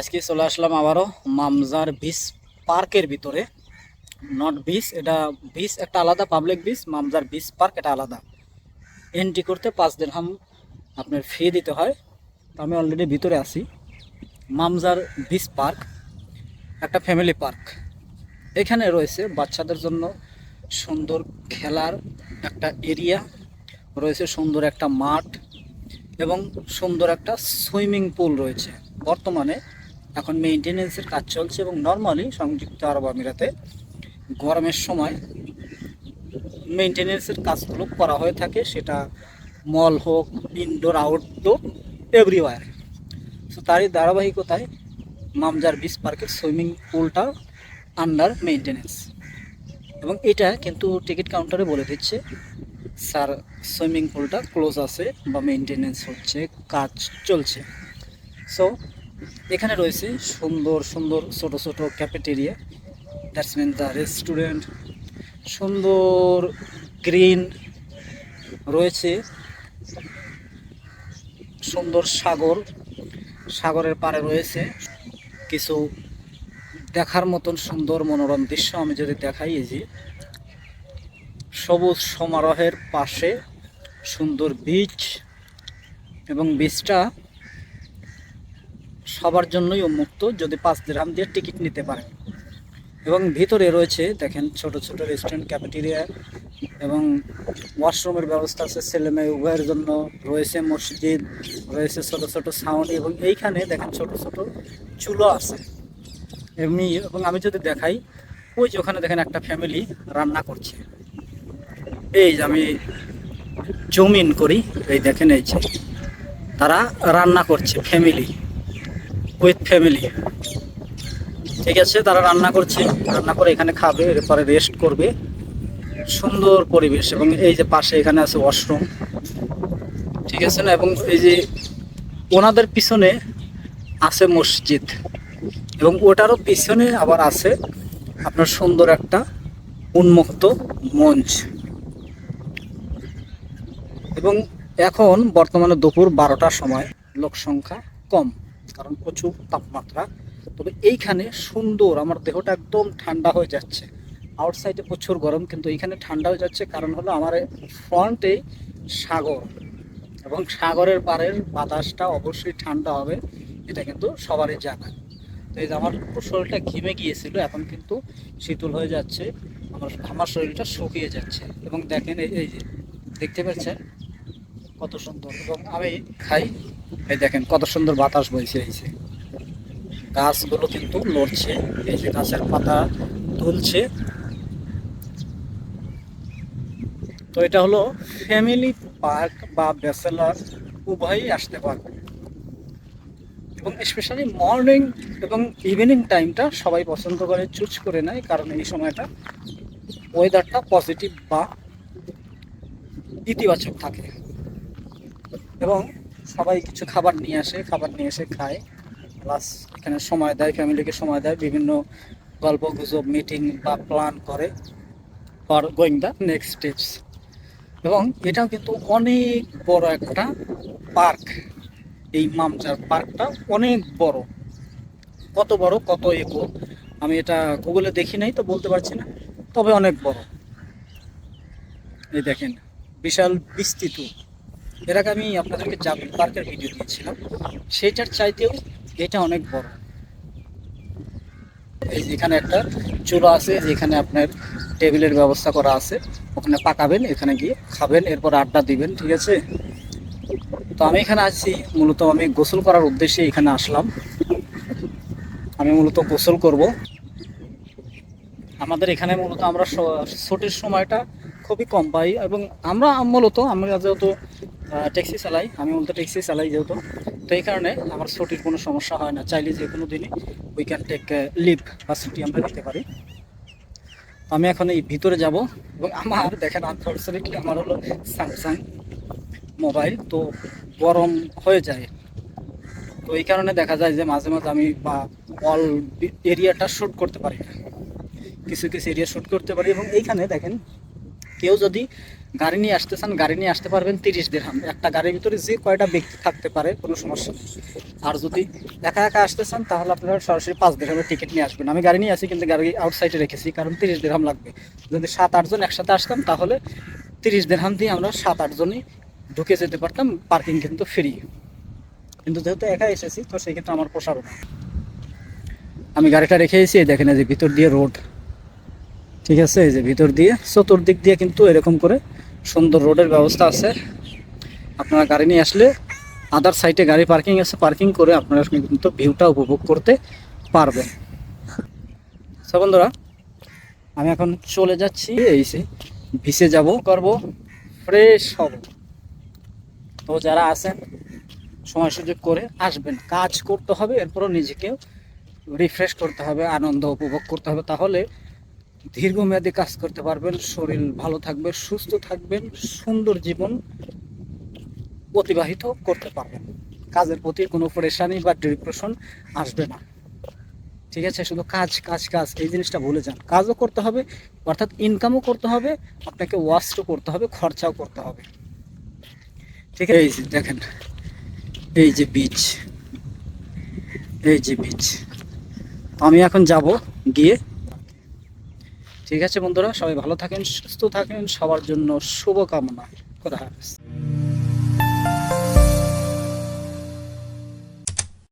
আজকে চলে আসলাম আবারও মামজার বিচ পার্কের ভিতরে। নট বিচ এটা বিচ একটা আলাদা public beach Mamjar beach park এটা আলাদা। এন্ট্রি করতে পাঁচ দিন হাম আপনার ফি দিতে হয়। তো আমি অলরেডি ভিতরে আছি। মামজার বিচ পার্ক একটা ফ্যামিলি পার্ক এখানে রয়েছে বাচ্চাদের জন্য সুন্দর খেলার একটা এরিয়া রয়েছে সুন্দর একটা মাঠ এবং সুন্দর একটা সুইমিং পুল রয়েছে। বর্তমানে এখন মেইনটেনেন্সের কাজ চলছে এবং নর্মালি সংযুক্ত আরব আমিরাতে গরমের সময় মেইনটেনেন্সের কাজগুলো করা হয়ে থাকে। সেটা মল হোক ইনডোর আউটডোর এভরিওয়ার সো তারই ধারাবাহিকতায় মামজার বিচ পার্কের সুইমিং পুলটা আন্ডার মেইনটেনেন্স এবং এটা কিন্তু টিকিট কাউন্টারে বলে দিচ্ছে স্যার সুইমিং পুলটা ক্লোজ আছে বা মেনটেনেন্স হচ্ছে, কাজ চলছে। সো এখানে রয়েছে সুন্দর সুন্দর ছোট ছোট cafeteria that's mean the restaurant সুন্দর গ্রিন রয়েছে। সুন্দর সাগর। সাগরের পাড়ে রয়েছে। কিছু দেখার মতন সুন্দর মনোরম দৃশ্য আমি যদি দেখাই যে সবুজ সমারোহের পাশে সুন্দর বিচ এবং বিচটা সবার জন্যই উন্মুক্ত যদি পাঁচ দিরহাম দিয়ে টিকিট নিতে পারে এবং ভিতরে রয়েছে, দেখেন, ছোট ছোট রেস্টুরেন্ট ক্যাফেটেরিয়া এবং ওয়াশরুমের ব্যবস্থা আছে। ছেলে মেয়ে উভয়ের জন্য রয়েছে মসজিদ, রয়েছে ছোট ছোট সাউন্ড এবং এইখানে, দেখেন, ছোট ছোট চুলো আছে। এমনি, এবং আমি যদি দেখাই, ওই যে ওখানে, দেখেন, একটা ফ্যামিলি রান্না করছে। এই যে আমি জমিন করি, এই দেখেন, এই যে তারা রান্না করছে ফ্যামিলি উইথ ফ্যামিলি ঠিক আছে, তারা রান্না করছে। রান্না করে এখানে খাবে, এরপরে রেস্ট করবে। সুন্দর পরিবেশ এবং এই যে পাশে এখানে আছে ওয়াশরুম ঠিক আছে না? এবং এই যে ওনাদের পিছনে আছে মসজিদ। এবং ওটারও পিছনে আবার আছে আপনার সুন্দর একটা উন্মুক্ত মঞ্চ। এবং এখন বর্তমানে দুপুর বারোটার সময়, লোক সংখ্যা কম। কারণ প্রচুর তাপমাত্রা। তবে এইখানে সুন্দর, আমার দেহটা একদম ঠান্ডা হয়ে যাচ্ছে। আউটসাইডে প্রচুর গরম, কিন্তু এইখানে ঠান্ডা হয়ে যাচ্ছে কারণ হলো আমার ফ্রন্টে সাগর এবং সাগরের পাড়ের বাতাসটা অবশ্যই ঠান্ডা হবে, এটা কিন্তু সবারই জানা। তো এই যে আমার শরীরটা ঘেমে গিয়েছিল, এখন কিন্তু শীতল হয়ে যাচ্ছে, আমার আমার শরীরটা শুকিয়ে যাচ্ছে। এবং দেখেন এই যে, দেখতে পাচ্ছেন? কত সুন্দর। এবং আমি খাই। এই দেখেন, কত সুন্দর বাতাস বইছে এই যে। গাছগুলো কিন্তু লড়ছে এই যে গাছের পাতা তুলছে। তো এটা হলো ফ্যামিলি পার্ক বা ব্যাচেলার। উভয়ই আসতে পারবে। এবং স্পেশালি মর্নিং এবং ইভিনিং টাইমটা সবাই পছন্দ করে চুজ করে নেয়। কারণ এই সময়টা ওয়েদারটা পজিটিভ বা ইতিবাচক থাকে। এবং সবাই কিছু খাবার নিয়ে আসে, খাবার নিয়ে এসে খায়। প্লাস এখানে সময় দেয় ফ্যামিলিকে সময় দেয়, বিভিন্ন গল্প, গুজব মিটিং বা প্ল্যান করে for going the next steps এবং এটাও কিন্তু অনেক বড় একটা পার্ক এই মামচার পার্কটা অনেক বড়। কত বড়, কত একো আমি এটা গুগলে দেখি নাই, তো বলতে পারছি না। তবে অনেক বড়। এই দেখেন, বিশাল বিস্তৃত। এর আগে আমি আপনাদেরকে জাবিল পার্কের ভিডিও দিয়েছিলাম। সেটার চাইতেও এটা অনেক বড়। এই এখানে একটা চুলো আছে, যেখানে আপনার টেবিলের ব্যবস্থা করা আছে। ওখানে পাকাবেন, এখানে গিয়ে খাবেন, এরপর আড্ডা দিবেন, ঠিক আছে? তো আমি এখানে আছি মূলত আমি গোসল করার উদ্দেশ্যে এখানে আসলাম। আমি মূলত গোসল করব। আমাদের এখানে মূলত আমরা ছুটির সময়টা খুবই কম পাই এবং আমরা মূলত, আমরা যেহেতু ট্যাক্সি চালাই, আমি মূলত ট্যাক্সি চালাই যেহেতু, তো এই কারণে আমার ছুটির কোনো সমস্যা হয় না। চাইলে যে কোনো দিনই উই ক্যান টেক লিভ বা ছুটি আমরা নিতে পারি। আমি এখন এই ভিতরে যাব এবং আমার, দেখেন আনফর্চুনেটলি আমার হলো স্যামসাং মোবাইল তো গরম হয়ে যায়। তো এই কারণে দেখা যায় যে মাঝে মাঝে আমি বা অল এরিয়াটা শ্যুট করতে পারি কিছু কিছু এরিয়া শ্যুট করতে পারি এবং এইখানে দেখেন, কেউ যদি গাড়ি নিয়ে আসতে চান গাড়ি নিয়ে আসতে পারবেন তিরিশ দেড়হাম একটা গাড়ির ভিতরে যে কয়টা ব্যক্তি থাকতে পারে, কোনো সমস্যা আর যদি একা একা আসতে চান তাহলে আপনারা সরাসরি পাঁচ দেড়হামের টিকিট নিয়ে আসবেন। আমি গাড়ি নিয়ে আসি কিন্তু গাড়ি আউটসাইডে রেখেছি, কারণ তিরিশ দেড়হাম লাগবে। যদি সাত আটজন একসাথে আসতাম, তাহলে তিরিশ দেড়হাম দিয়ে আমরা সাত আটজনই ঢুকে যেতে পারতাম পার্কিং কিন্তু ফ্রি কিন্তু যেহেতু একা এসেছি, তো সেই ক্ষেত্রে আমার পোষাবে না আমি গাড়িটা রেখে এসেছি দেখেন এই যে ভিতর দিয়ে রোড ঠিক আছে, এই যে ভিতর দিয়ে, চতুর্দিক দিয়ে কিন্তু এরকম করে সুন্দর রোডের ব্যবস্থা আছে। আপনারা গাড়ি নিয়ে আসলে আদার সাইডে গাড়ি পার্কিং আছে পার্কিং করে আপনারা কিন্তু ভিউটা উপভোগ করতে পারবেন। সো বন্ধুরা, আমি এখন চলে যাচ্ছি, এই যে ভিসে যাব, করব ফ্রেশ হব। তো যারা আছেন, সময় সুযোগ করে আসবেন। কাজ করতে হবে, এরপরও নিজেকে রিফ্রেশ করতে হবে, আনন্দ উপভোগ করতে হবে। তাহলে দীর্ঘমেয়াদী কাজ করতে পারবেন, শরীর ভালো থাকবে, সুস্থ থাকবেন, সুন্দর জীবন অতিবাহিত করতে পারবেন। কাজের প্রতি কোনো পরেশানি বা ডিপ্রেশন আসবে না। ঠিক আছে, শুধু কাজ কাজ কাজ, এই জিনিসটা ভুলে যান। কাজও করতে হবে, অর্থাৎ ইনকামও করতে হবে, আপনাকে ওয়াশও করতে হবে, খরচাও করতে হবে। ঠিক আছে? এই যে দেখেন, এই যে বীজ, এই যে বীজ। আমি এখন যাব গিয়ে ঠিক আছে বন্ধুরা সবাই ভালো থাকেন সুস্থ থাকেন সবার জন্য শুভকামনা। কথা হাফেজ।